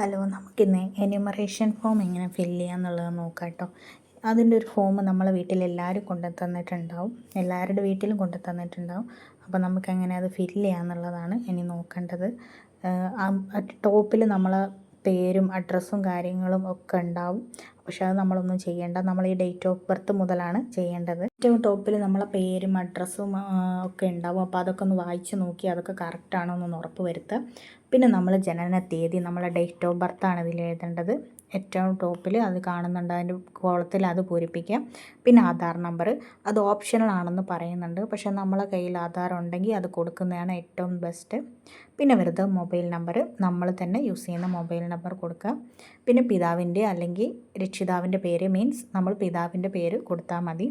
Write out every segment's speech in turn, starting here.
Hello നമുക്കിന്ന് enumeration form എങ്ങനെ fill ചെയ്യാമെന്നുള്ളത് നോക്കാം കേട്ടോ. അതിന്റെ ഒരു ഫോം നമ്മളെ വീട്ടിൽ എല്ലാവരും കൊണ്ടു തന്നിട്ടുണ്ടാവും എല്ലാവരുടെ വീട്ടിലും കൊണ്ടു തന്നിട്ടുണ്ടാവും അപ്പോൾ നമുക്ക് എങ്ങനെ അത് ഫില്ല് ചെയ്യാമെന്നുള്ളതാണ് ഇനി നോക്കേണ്ടത്. ടോപ്പിൽ നമ്മൾ പേരും അഡ്രസ്സും കാര്യങ്ങളും ഒക്കെ ഉണ്ടാവും. പക്ഷെ അത് നമ്മളൊന്നും ചെയ്യേണ്ട. നമ്മൾ ഈ ഡേറ്റ് ഓഫ് ബർത്ത് മുതലാണ് ചെയ്യേണ്ടത്. ഏറ്റവും ടോപ്പിൽ നമ്മളെ പേരും അഡ്രസ്സും ഒക്കെ ഉണ്ടാവും. അപ്പോൾ അതൊക്കെ ഒന്ന് വായിച്ച് നോക്കി അതൊക്കെ കറക്റ്റ് ആണോ എന്നൊന്ന് ഉറപ്പ് വരുത്തുക. പിന്നെ നമ്മൾ ജനന തീയതി നമ്മളെ ഡേറ്റ് ഓഫ് ബർത്താണ് ഇതിൽ എഴുതേണ്ടത്. ഏറ്റവും ടോപ്പിൽ അത് കാണുന്നുണ്ട്. അതിന്റെ കോളത്തിൽ അത് പൂരിപ്പിക്കാം. പിന്നെ ആധാർ നമ്പർ. അത് ഓപ്ഷണൽ ആണെന്ന് പറയുന്നുണ്ട്. പക്ഷേ നമ്മളെ കയ്യിൽ ആധാർ ഉണ്ടെങ്കിൽ അത് കൊടുക്കുന്നതാണ് ഏറ്റവും ബെസ്റ്റ്. പിന്നെ വെറുതെ മൊബൈൽ നമ്പർ. നമ്മൾ തന്നെ യൂസ് ചെയ്യുന്ന മൊബൈൽ നമ്പർ കൊടുക്കുക പിന്നെ പിതാവിന്റെ അല്ലെങ്കിൽ രക്ഷിതാവിന്റെ പേര് മീൻസ് നമ്മൾ പിതാവിന്റെ പേര് കൊടുത്താൽ മതി.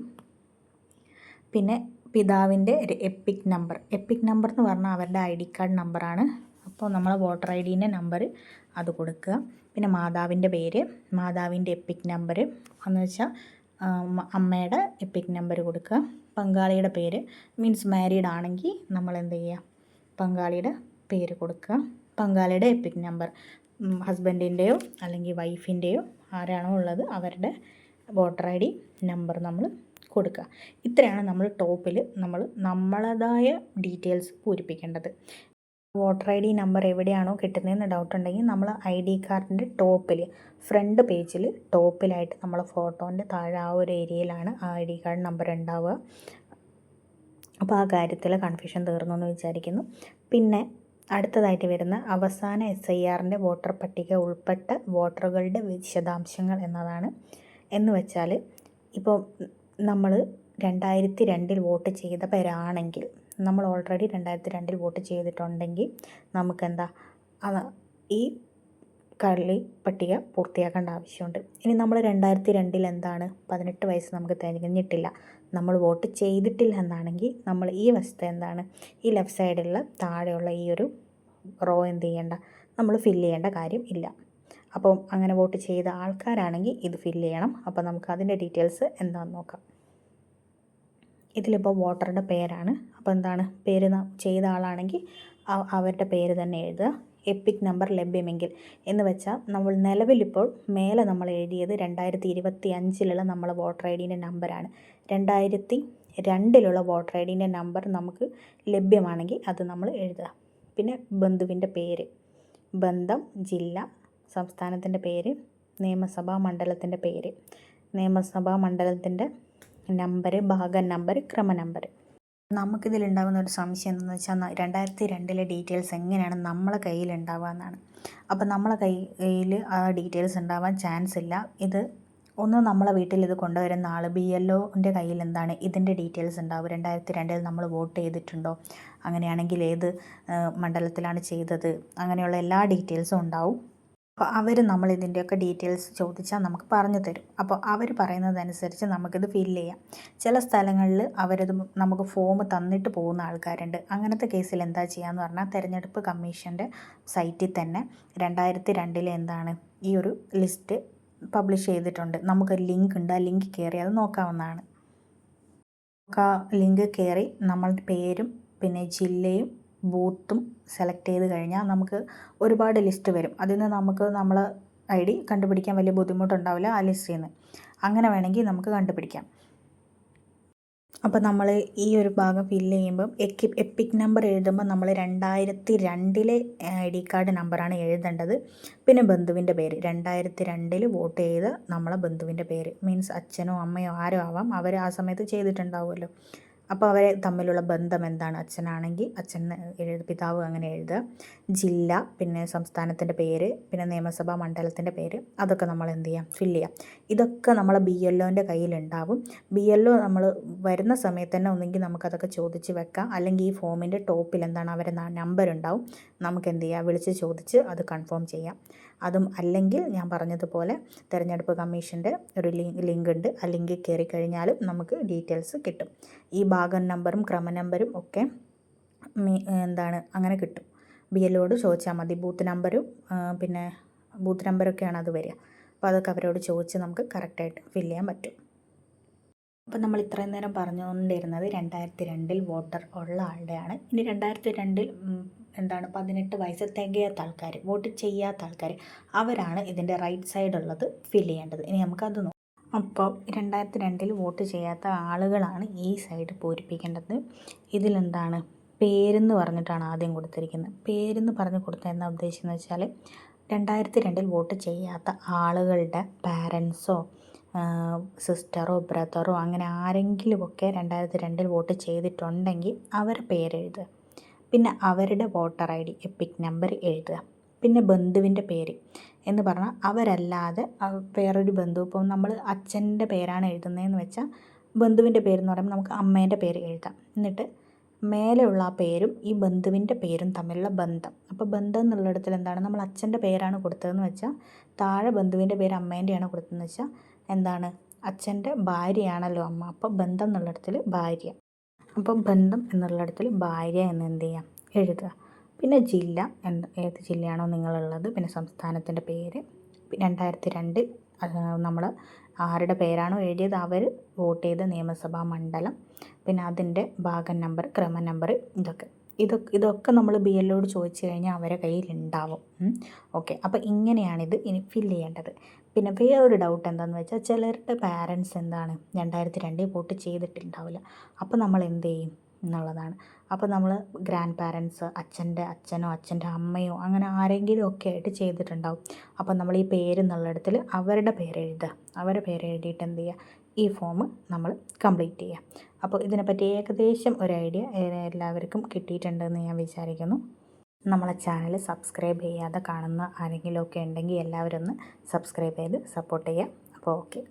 പിന്നെ പിതാവിന്റെ എപ്പിക് നമ്പർ. എപ്പിക് നമ്പർ എന്ന് പറഞ്ഞാൽ അവരുടെ ഐ ഡി കാർഡ് നമ്പറാണ്. അപ്പോൾ നമ്മൾ വോട്ടർ ഐ ഡീന്റെ നമ്പർ അത് കൊടുക്കുക. പിന്നെ മാതാവിന്റെ പേര് മാതാവിന്റെ എപ്പിക് നമ്പർ എന്ന് വെച്ചാൽ അമ്മയുടെ എപ്പിക് നമ്പർ കൊടുക്കുക. പങ്കാളിയുടെ പേര് മീൻസ് മാരീഡ് ആണെങ്കിൽ നമ്മൾ എന്ത് ചെയ്യുക? പങ്കാളിയുടെ പേര് കൊടുക്കുക. പങ്കാളിയുടെ എപ്പിക് നമ്പർ ഹസ്ബൻഡിന്റെയോ അല്ലെങ്കിൽ വൈഫിന്റെയോ ആരാണോ ഉള്ളത് അവരുടെ വോട്ടർ ഐ ഡി നമ്പർ നമ്മൾ കൊടുക്കുക. ഇത്രയാണ് നമ്മൾ ടോപ്പിൽ നമ്മൾ നമ്മളതായ ഡീറ്റെയിൽസ് പൂരിപ്പിക്കേണ്ടത്. വോട്ടർ ഐ ഡി നമ്പർ എവിടെയാണോ കിട്ടുന്നതെന്ന് ഡൗട്ട് ഉണ്ടെങ്കിൽ നമ്മൾ ഐ ഡി കാർഡിന്റെ ടോപ്പിൽ ഫ്രണ്ട് പേജിൽ ടോപ്പിലായിട്ട് നമ്മൾ ഫോട്ടോന്റെ താഴെ ആ ഒരു ഏരിയയിലാണ് ആ ഐ ഡി കാർഡ് നമ്പർ ഉണ്ടാവുക. അപ്പോൾ ആ കാര്യത്തിൽ കൺഫ്യൂഷൻ തീർന്നു എന്ന് വിചാരിക്കുന്നു. പിന്നെ അടുത്തതായിട്ട് വരുന്ന അവസാന എസ് ഐ ആറിന്റെ വോട്ടർ പട്ടിക ഉൾപ്പെട്ട വോട്ടറുകളുടെ വിശദാംശങ്ങൾ എന്നതാണ്. എന്ന് വെച്ചാൽ ഇപ്പോൾ നമ്മൾ രണ്ടായിരത്തി രണ്ടിൽ വോട്ട് ചെയ്തവരാണെങ്കിൽ നമ്മൾ ഓൾറെഡി രണ്ടായിരത്തി രണ്ടിൽ വോട്ട് ചെയ്തിട്ടുണ്ടെങ്കിൽ നമുക്കെന്താ? ഈ കളി പട്ടിക പൂർത്തിയാക്കേണ്ട ആവശ്യമുണ്ട്. ഇനി നമ്മൾ രണ്ടായിരത്തി രണ്ടിൽ എന്താണ്? പതിനെട്ട് വയസ്സ് നമുക്ക് തികഞ്ഞിട്ടില്ല നമ്മൾ വോട്ട് ചെയ്തിട്ടില്ല എന്നാണെങ്കിൽ നമ്മൾ ഈ വശത്തെ എന്താണ്? ഈ ലെഫ്റ്റ് സൈഡിലുള്ള താഴെയുള്ള ഈ ഒരു റോ എന്ത് ചെയ്യേണ്ട? നമ്മൾ ഫില്ല് ചെയ്യേണ്ട കാര്യം ഇല്ല. അപ്പോൾ അങ്ങനെ വോട്ട് ചെയ്ത ആൾക്കാരാണെങ്കിൽ ഇത് ഫില്ല് ചെയ്യണം. അപ്പോൾ നമുക്ക് അതിന്റെ ഡീറ്റെയിൽസ് എന്താണെന്ന് നോക്കാം. ഇതിലിപ്പോൾ വോട്ടറുടെ പേരാണ്. അപ്പോൾ എന്താണ്? പേര് ചെയ്ത ആളാണെങ്കിൽ അവരുടെ പേര് തന്നെ എഴുതുക. എപ്പിക് നമ്പർ ലഭ്യമെങ്കിൽ എന്ന് വെച്ചാൽ നമ്മൾ നിലവിലിപ്പോൾ മേലെ നമ്മൾ എഴുതിയത് രണ്ടായിരത്തി ഇരുപത്തി അഞ്ചിലുള്ള നമ്മളെ വോട്ടർ ഐ ഡീന്റെ നമ്പറാണ്. രണ്ടായിരത്തി രണ്ടിലുള്ള വോട്ടർ ഐ ഡീന്റെ നമ്പർ നമുക്ക് ലഭ്യമാണെങ്കിൽ അത് നമ്മൾ എഴുതുക. പിന്നെ ബന്ധുവിന്റെ പേര് ബന്ധം ജില്ല സംസ്ഥാനത്തിന്റെ പേര് നിയമസഭാ മണ്ഡലത്തിന്റെ പേര് നിയമസഭാ മണ്ഡലത്തിന്റെ നമ്പർ ഭാഗ നമ്പർ ക്രമ നമ്പർ നമുക്കിതിലുണ്ടാകുന്ന ഒരു സംശയം എന്താണെന്ന് വെച്ചാൽ രണ്ടായിരത്തി രണ്ടിലെ ഡീറ്റെയിൽസ് എങ്ങനെയാണ് നമ്മളെ കയ്യിൽ ഉണ്ടാവുക അപ്പോൾ നമ്മളെ കയ്യിൽ ആ ഡീറ്റെയിൽസ് ഉണ്ടാവാൻ ചാൻസ് ഇല്ല. ഇത് ഒന്ന് നമ്മളെ വീട്ടിൽ ഇത് കൊണ്ടുവരുന്ന ആൾ ബി എൽ ഒന്റെ കയ്യിൽ എന്താണ് ഇതിന്റെ ഡീറ്റെയിൽസ് ഉണ്ടാവും രണ്ടായിരത്തി രണ്ടിൽ നമ്മൾ വോട്ട് ചെയ്തിട്ടുണ്ടോ? അങ്ങനെയാണെങ്കിൽ ഏത് മണ്ഡലത്തിലാണ് ചെയ്തത്? അങ്ങനെയുള്ള എല്ലാ ഡീറ്റെയിൽസും ഉണ്ടാവും. അപ്പോൾ അവർ നമ്മൾ ഇതിന്റെയൊക്കെ ഡീറ്റെയിൽസ് ചോദിച്ചാൽ നമുക്ക് പറഞ്ഞു തരും. അപ്പോൾ അവർ പറയുന്നതനുസരിച്ച് നമുക്കിത് ഫില്ല് ചെയ്യാം. ചില സ്ഥലങ്ങളിൽ അവരത് നമുക്ക് ഫോം തന്നിട്ട് പോകുന്ന ആൾക്കാരുണ്ട്. അങ്ങനത്തെ കേസിൽ എന്താ ചെയ്യാന്ന് പറഞ്ഞാൽ തിരഞ്ഞെടുപ്പ് കമ്മീഷന്റെ സൈറ്റിൽ തന്നെ രണ്ടായിരത്തി രണ്ടിലെ എന്താണ് ഈ ഒരു ലിസ്റ്റ് പബ്ലിഷ് ചെയ്തിട്ടുണ്ട്. നമുക്ക് ലിങ്ക് ഉണ്ട്. ആ ലിങ്ക് കയറി അത് നോക്കാവുന്നതാണ്. ആ ലിങ്ക് കയറി നമ്മളുടെ പേരും പിന്നെ ജില്ലയും ബൂത്തും സെലക്ട് ചെയ്ത് കഴിഞ്ഞാൽ നമുക്ക് ഒരുപാട് ലിസ്റ്റ് വരും. അതിൽ നിന്ന് നമുക്ക് നമ്മൾ ഐ ഡി കണ്ടുപിടിക്കാൻ വലിയ ബുദ്ധിമുട്ടുണ്ടാവില്ല ആ ലിസ്റ്റിൽ നിന്ന്. അങ്ങനെ വേണമെങ്കിൽ നമുക്ക് കണ്ടുപിടിക്കാം. അപ്പോൾ നമ്മൾ ഈ ഒരു ഭാഗം ഫില്ല് ചെയ്യുമ്പം എക്കി എപ്പിക് നമ്പർ എഴുതുമ്പോൾ നമ്മൾ രണ്ടായിരത്തി രണ്ടിലെ ഐ ഡി കാർഡ് നമ്പറാണ് എഴുതേണ്ടത്. പിന്നെ ബന്ധുവിന്റെ പേര്. രണ്ടായിരത്തി രണ്ടിൽ വോട്ട് ചെയ്ത നമ്മളെ ബന്ധുവിന്റെ പേര്. മീൻസ് അച്ഛനോ അമ്മയോ ആരോ ആവാം. അവർ ആ സമയത്ത് ചെയ്തിട്ടുണ്ടാവുമല്ലോ. അപ്പോൾ അവരെ തമ്മിലുള്ള ബന്ധം എന്താണ്? അച്ഛനാണെങ്കിൽ അച്ഛൻ എഴുത പിതാവ് അങ്ങനെ എഴുതുക. ജില്ല പിന്നെ സംസ്ഥാനത്തിന്റെ പേര് പിന്നെ നിയമസഭാ മണ്ഡലത്തിന്റെ പേര് അതൊക്കെ നമ്മൾ എന്ത് ചെയ്യാം? ഫില്ല് ചെയ്യാം. ഇതൊക്കെ നമ്മളെ ബി എൽ ഒന്റെ കയ്യിലുണ്ടാവും ബി എൽ ഒ നമ്മൾ വരുന്ന സമയത്ത് തന്നെ ഒന്നെങ്കിൽ നമുക്കതൊക്കെ ചോദിച്ച് വെക്കാം. അല്ലെങ്കിൽ ഈ ഫോമിന്റെ ടോപ്പിൽ എന്താണ്? അവരെ നമ്പർ ഉണ്ടാവും. നമുക്ക് എന്ത് ചെയ്യാം? വിളിച്ച് ചോദിച്ച് അത് കൺഫേം ചെയ്യാം. അതും അല്ലെങ്കിൽ ഞാൻ പറഞ്ഞതുപോലെ തിരഞ്ഞെടുപ്പ് കമ്മീഷന്റെ ഒരു ലിങ്ക് ഉണ്ട്. ആ ലിങ്കിൽ കയറി കഴിഞ്ഞാലും നമുക്ക് ഡീറ്റെയിൽസ് കിട്ടും. ഈ ഭാഗം നമ്പറും ക്രമ നമ്പറും ഒക്കെ എന്താണ് അങ്ങനെ കിട്ടും. ബി എല്ലോട് ചോദിച്ചാൽ മതി. ബൂത്ത് നമ്പരും പിന്നെ ബൂത്ത് നമ്പറൊക്കെയാണ് അത് വരിക. അപ്പോൾ അതൊക്കെ അവരോട് ചോദിച്ച് നമുക്ക് കറക്റ്റായിട്ട് ഫിൽ ചെയ്യാൻ പറ്റും. അപ്പോൾ നമ്മൾ ഇത്രയും നേരം പറഞ്ഞുകൊണ്ടിരുന്നത് രണ്ടായിരത്തി രണ്ടിൽ വോട്ടർ ഉള്ള ആളുടെയാണ്. ഇനി രണ്ടായിരത്തി രണ്ടിൽ എന്താണ് പതിനെട്ട് വയസ്സ് തികയാത്ത ആൾക്കാർ വോട്ട് ചെയ്യാത്ത ആൾക്കാർ അവരാണ് ഇതിന്റെ റൈറ്റ് സൈഡുള്ളത് ഫിൽ ചെയ്യേണ്ടത്. ഇനി നമുക്കത് നോക്കാം അപ്പോൾ രണ്ടായിരത്തി രണ്ടിൽ വോട്ട് ചെയ്യാത്ത ആളുകളാണ് ഈ സൈഡ് പൂരിപ്പിക്കേണ്ടത്. ഇതിലെന്താണ്? പേരെന്ന് പറഞ്ഞിട്ടാണ് ആദ്യം കൊടുത്തിരിക്കുന്നത്. പേരെന്ന് പറഞ്ഞ് കൊടുത്താൽ എന്താ ഉദ്ദേശിക്കുന്നത് വെച്ചാൽ രണ്ടായിരത്തി രണ്ടിൽ വോട്ട് ചെയ്യാത്ത ആളുകളുടെ പാരൻസോ സിസ്റ്ററോ ബ്രദറോ അങ്ങനെ ആരെങ്കിലുമൊക്കെ രണ്ടായിരത്തി രണ്ടിൽ വോട്ട് ചെയ്തിട്ടുണ്ടെങ്കിൽ അവരുടെ പേരെഴുതുക. പിന്നെ അവരുടെ voter I D EPIC number എഴുതുക. പിന്നെ ബന്ധുവിന്റെ പേര്. എന്ന് പറഞ്ഞാൽ അവരല്ലാതെ വേറൊരു ബന്ധു. ഇപ്പം നമ്മൾ അച്ഛന്റെ പേരാണ് എഴുതുന്നതെന്ന് വെച്ചാൽ ബന്ധുവിന്റെ പേരെന്ന് പറയുമ്പോൾ നമുക്ക് അമ്മേന്റെ പേര് എഴുതാം. എന്നിട്ട് മേലെയുള്ള ആ പേരും ഈ ബന്ധുവിന്റെ പേരും തമ്മിലുള്ള ബന്ധം. അപ്പോൾ ബന്ധം എന്നുള്ളിടത്തിൽ എന്താണ്? നമ്മൾ അച്ഛന്റെ പേരാണ് കൊടുത്തതെന്ന് വെച്ചാൽ താഴെ ബന്ധുവിന്റെ പേര് അമ്മേന്റെയാണ് കൊടുത്തതെന്ന് വെച്ചാൽ എന്താണ്? അച്ഛന്റെ ഭാര്യയാണല്ലോ അമ്മ. അപ്പോൾ ബന്ധം എന്നുള്ളിടത്തിൽ ഭാര്യ. അപ്പോൾ ബന്ധം എന്നുള്ളിടത്തിൽ ഭാര്യ എന്ന് എന്ത് ചെയ്യാം? എഴുതുക. പിന്നെ ജില്ല എന്ത് ഏത് ജില്ലയാണോ നിങ്ങളുള്ളത് പിന്നെ സംസ്ഥാനത്തിന്റെ പേര്. രണ്ടായിരത്തി രണ്ടിൽ നമ്മൾ ആരുടെ പേരാണോ എഴുതിയത് അവർ വോട്ട് ചെയ്ത നിയമസഭാ മണ്ഡലം പിന്നെ അതിന്റെ ഭാഗം നമ്പർ ക്രമ നമ്പർ ഇതൊക്കെ. ഇതൊക്കെ ഇതൊക്കെ നമ്മൾ ബി എല്ലോട് ചോദിച്ചു കഴിഞ്ഞാൽ അവരെ കയ്യിൽ ഉണ്ടാവും ഓക്കെ. അപ്പോൾ ഇങ്ങനെയാണിത് ഇനി ഫില്ല് ചെയ്യേണ്ടത്. പിന്നെ വേറൊരു ഡൗട്ട് എന്താണെന്ന് വെച്ചാൽ ചിലരുടെ പാരൻസ് എന്താണ് രണ്ടായിരത്തി രണ്ടിൽ വോട്ട് ചെയ്തിട്ടുണ്ടാവില്ല. അപ്പോൾ നമ്മൾ എന്ത് ചെയ്യും? എന്നുള്ളതാണ്. അപ്പോൾ നമ്മൾ ഗ്രാൻഡ് പാരൻസ് അച്ഛന്റെ അച്ഛനോ അച്ഛന്റെ അമ്മയോ അങ്ങനെ ആരെങ്കിലും ഒക്കെ ആയിട്ട് ചെയ്തിട്ടുണ്ടാവും. അപ്പോൾ നമ്മൾ ഈ പേര് എന്നുള്ളിടത്തിൽ അവരുടെ പേര് എഴുതുക. അവരുടെ പേര് എഴുതിയിട്ട് എന്ത് ചെയ്യുക? ഈ ഫോം നമ്മൾ കംപ്ലീറ്റ് ചെയ്യുക. അപ്പോൾ ഇതിനെപ്പറ്റി ഏകദേശം ഒരു ഐഡിയ എല്ലാവർക്കും കിട്ടിയിട്ടുണ്ടെന്ന് ഞാൻ വിചാരിക്കുന്നു. നമ്മളെ ചാനൽ സബ്സ്ക്രൈബ് ചെയ്യാതെ കാണുന്ന ആരെങ്കിലുമൊക്കെ ഉണ്ടെങ്കിൽ എല്ലാവരും ഒന്ന് സബ്സ്ക്രൈബ് ചെയ്ത് സപ്പോർട്ട് ചെയ്യുക. അപ്പോൾ ഓക്കെ